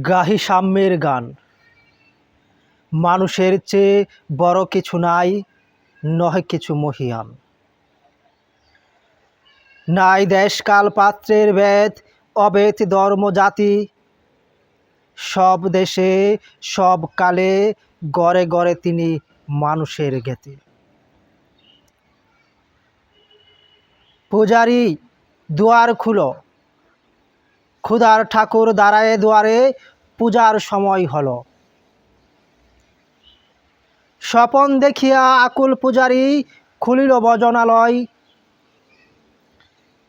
গাহি সাম্যের গান। মানুষের চেয়ে বড় কিছু নাই, নহে কিছু মহিয়ান। নাই দেশকাল পাত্রের বেদ, অবেদ ধর্ম জাতি। সব দেশে, সব কালে, গড়ে গড়ে তিনি মানুষের জ্ঞাতি। পূজারি, দুয়ার খুলো। ক্ষুধার ঠাকুর দাঁড়ায় দুয়ারে পূজার সময় হল। স্বপন দেখিয়া আকুল পূজারি খুলিল বজনালয়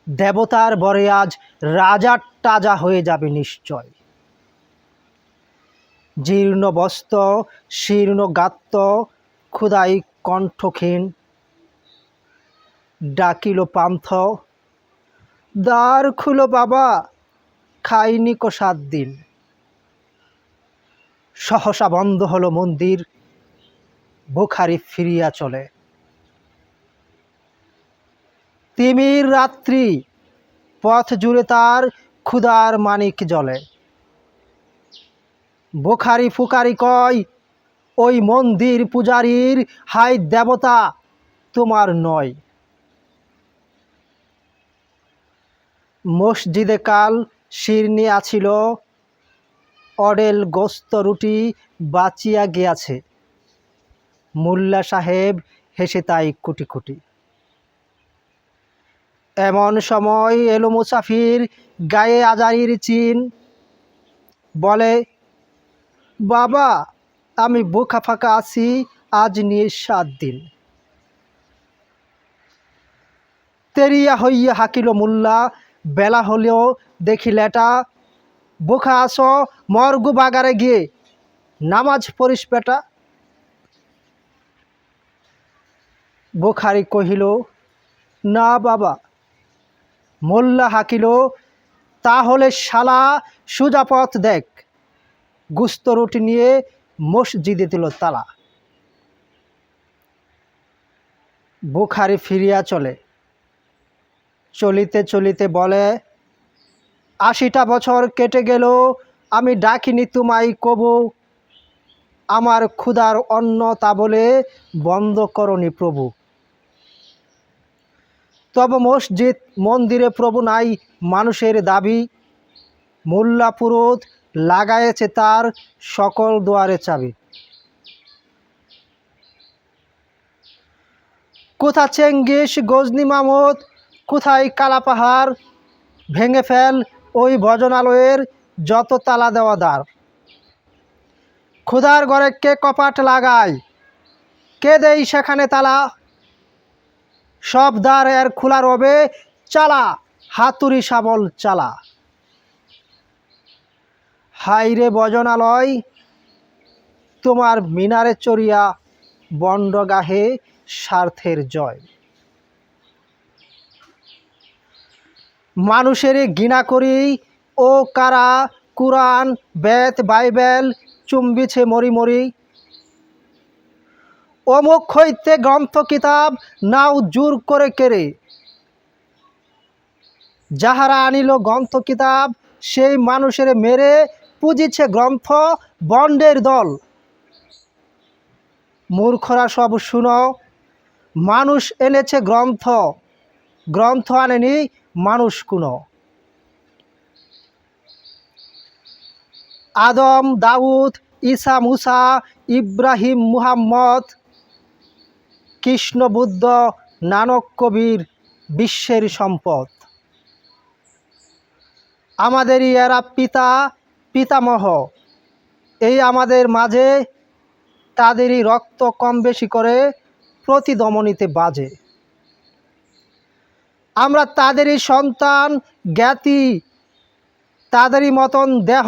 দেবতার বরে আজ রাজার তাজা হয়ে যাবে নিশ্চয়। জীর্ণ বস্ত্র শীর্ণ গাত্র ক্ষুদাই কণ্ঠক্ষীণ। ডাকিল পান্থ, দ্বার খুলো বাবা খাইনি কো সাত দিন। সহসা বন্ধ হলো মন্দির, বুখারি ফিরিয়া চলে। তিমির রাত্রি, পথ জুড়ে তার ক্ষুদার মানিক জলে। বোখারি ফুকারি কয়, ওই মন্দির পূজারীর হাই দেবতা, তোমার নয়। মসজিদে কাল শিরনি আছিল অডেল গোস্ত রুটি বাঁচিয়া গিয়াছে। মোল্লা সাহেব হেসে তাই কুটি কুটি। এমন সময় এলো মুসাফির গায়ে আজারির চিন। বলে, বাবা, আমি বোকা ফাঁকা আছি, আজ নিয়ে সাত দিন। তেরিয়া হইয়া হাকিল মোল্লা বেলা হলেও দেখি লেটা বোখা আস, মর্গু বাগারে গিয়ে। নামাজ পড়িস বেটা। বোখারি কহিল, না বাবা। মোল্লা হাকিল, তাহলে শালা সুজাপথ দেখ। গুস্ত রুটি নিয়ে মসজিদে দিল তালা। বুখারি ফিরিয়া চলে। চলিতে চলিতে বলে, আশিটা বছর কেটে গেল, আমি ডাকিনি তোমায় কবু। আমার ক্ষুধার অন্ন তা বলে বন্ধ করনি প্রভু। তব মসজিদ, মন্দিরে প্রভু নাই মানুষের দাবি। মোল্লা পুরোত লাগায়েছে তার সকল দুয়ারে চাবি। কোথা চেঙ্গিস গজনি মামদ? কোথায় কালাপাহাড় ভেঙে ফেল ওই ভজনালয়ের যত তালা দেওয়া দ্বার ক্ষুধার ঘরে কে কপাট লাগায়? কে দেই সেখানে তালা? সব দ্বার এর খোলা রবে চালা, হাতুড়ি শাবল চালা। হাইরে বজনালয় তোমার মিনারে চড়িয়া বন্ড গাহে স্বার্থের জয়। মানুষের ঘৃণা করি ও কারা কুরআন বেত বাইবেল চুম্বিছে মরি মরি। অমুক হইতে গ্রন্থ, কিতাব নাও জোর করে কেড়ে। যাহারা আনিল গ্রন্থ, কিতাব, সেই মানুষের মেরে পুজিছে গ্রন্থ, বন্ডের দল। মূর্খরা সব শুনো, মানুষ এনেছে গ্রন্থ গ্রন্থ আনেনি মানুষ কুনো। আদম, দাউদ, ঈসা, মুসা, ইব্রাহিম, মুহাম্মদ, কৃষ্ণ, বুদ্ধ, নানক, কবির, বিশ্বের সম্পদ। আমাদেরই এরা পিতা, পিতামহ। এই আমাদের মাঝে তাদেরই রক্ত কম বেশি করে প্রতিদমনিতে বাজে। আমরা তাদেরই সন্তান, জ্ঞাতি, তাদেরই মতন দেহ।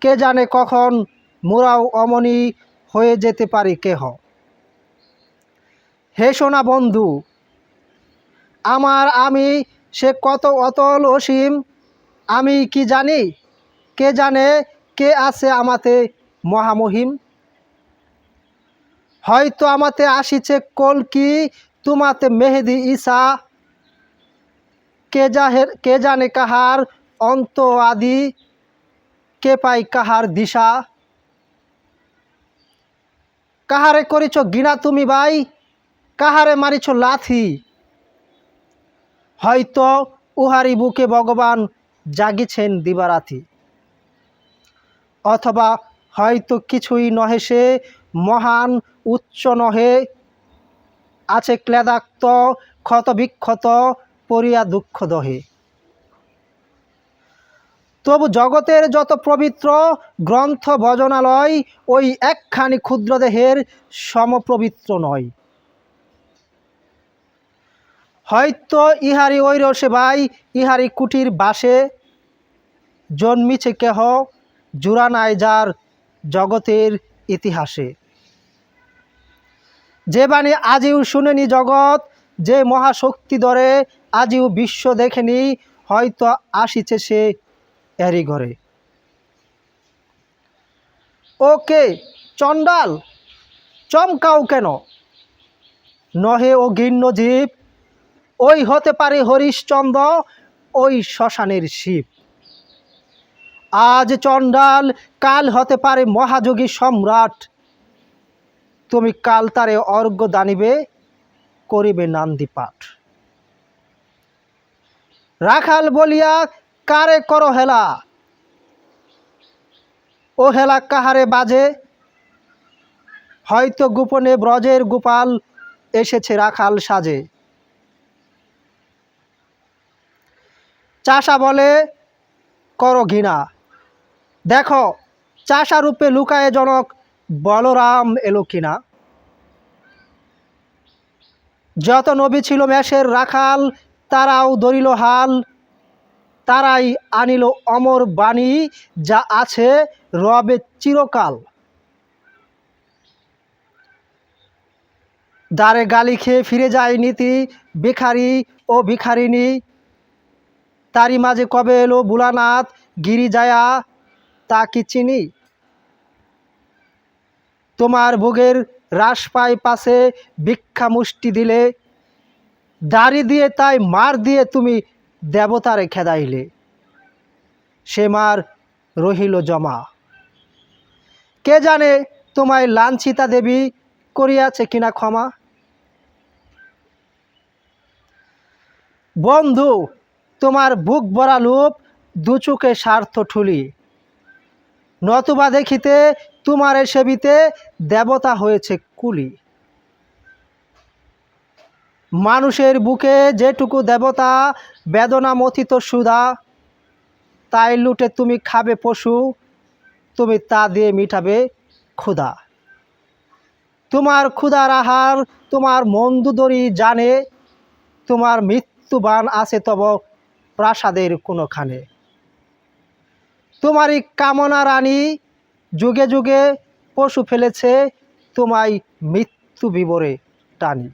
কে জানে কখন মোরাও অমনি হয়ে যেতে পারি কেহ। হে সোনা বন্ধু, আমার আমি সে কত অতল অসীম, আমি কি জানি? কে জানে কে আছে আমাতে মহামহিম? হয়তো আমাতে আসিছে কলকি তোমাতে মেহেদি ঈসা কে জাহের, কে জানে কাহার অন্ত আদি কে পাই কাহার দিশা? কাহারে করিছ গিনা তুমি ভাই, কাহারে মারিছ লাথি? হয়তো উহারি বুকে ভগবান জাগিছেন দিবারাতি। অথবা হয়তো কিছুই নহে সে মহান উচ্চ নহে, আছে ক্লেদাক্ত ক্ষত পরিয়া দুঃখ দহে। তবু জগতের যত পবিত্র গ্রন্থ ভজনালয়, ওই একখানি ক্ষুদ্র দেহের সমপবিত্র নয়। হয়তো ইহারি ওই রসে ভাই ইহারি কুটির বাসে জন্মিছে কেহ জুড়া নাই যার জগতের ইতিহাসে। যে বাণী আজিও শুনেনি জগৎ যে মহাশক্তি ধরে আজিও বিশ্ব দেখেনি, হয়তো আসিছে সে এরই ঘরে। ওকে, চণ্ডাল, চমকাও কেন? নহে ও গিন্ন জীব, ওই হতে পারে হরিশ্চন্দ্র, ওই শ্মশানের শিব। আজ চণ্ডাল, কাল হতে পারে মহাযোগী সম্রাট, তুমি কাল তারে অর্ঘ্য দানিবে করিবে নান্দি পাঠ। রাখাল বলিয়া, কারে কর হেলা? ও হেলা কাহারে বাজে? হয়তো গোপনে ব্রজের গোপাল এসেছে রাখাল সাজে। চাষা বলে, কর ঘৃণা। দেখো, চাষা রূপে লুকায়ে জনক বলরাম এলো কিনা? যত নবী ছিল মেষের রাখাল, তারাও ধরিল হাল। তারাই আনিল অমর বাণী যা আছে রবে চিরকাল। দ্বারে গালি খেয়ে ফিরে যায় নীতি, ভিখারি ও ভিখারিনী তারই মাঝে কবে এলো বুলানাথ গিরিজায়া, তা কি চিনি? তোমার ভোগের হ্রাস পায় পাশে ভিক্ষা মুষ্টি দিলে, দাড়ি দিয়ে তাই মার দিয়ে তুমি দেবতারে খেদাইলে। সে মার রহিল জমা। কে জানে তোমায় লাঞ্ছিতা দেবী করিয়াছে কিনা ক্ষমা? বন্ধু, তোমার বুক ভরা লোপ দুচুকে স্বার্থ ঠুলি। নতুবা দেখিতে তোমারে সেবিতে দেবতা হয়েছে কুলি। মানুষের বুকে যেটুকু দেবতা বেদনা মথিত সুধা তাই লুটে তুমি খাবে পশু, তুমি তা দিয়ে মিটাবে ক্ষুধা তোমার ক্ষুধার আহার তোমার মন্দুদরি জানে, তোমার মৃত্যুবান আছে তব প্রাসাদের কোনোখানে। তোমারই কামনা রানী যুগে যুগে পশু ফেলেছে তোমায় মৃত্যু বিবরে টানি।